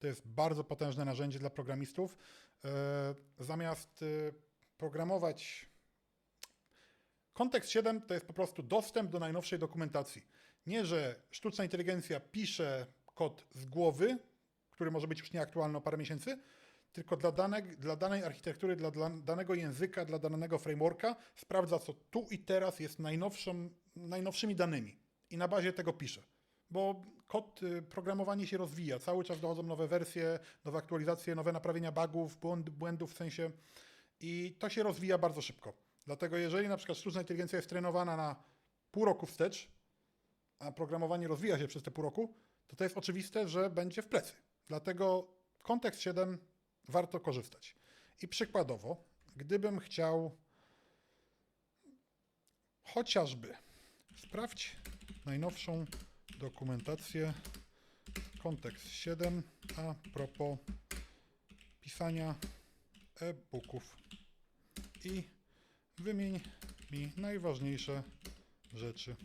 To jest bardzo potężne narzędzie dla programistów. E, Zamiast e, programować. Kontekst 7 to jest po prostu dostęp do najnowszej dokumentacji. Nie, że sztuczna inteligencja pisze kod z głowy, który może być już nieaktualny o parę miesięcy, tylko dla, dla danej architektury, dla, dla danego języka, dla danego frameworka sprawdza, co tu i teraz jest najnowszym, najnowszymi danymi i na bazie tego pisze. Bo kod, y, programowanie się rozwija, cały czas dochodzą nowe wersje, nowe aktualizacje, nowe naprawienia bugów, błąd, błędów w sensie i to się rozwija bardzo szybko. Dlatego jeżeli na przykład sztuczna inteligencja jest trenowana na pół roku wstecz, a programowanie rozwija się przez te pół roku, to to jest oczywiste, że będzie w plecy. Dlatego kontekst 7 warto korzystać. I przykładowo, gdybym chciał chociażby sprawdź najnowszą dokumentację. Kontekst 7 a propos pisania e-booków. I wymień mi najważniejsze rzeczy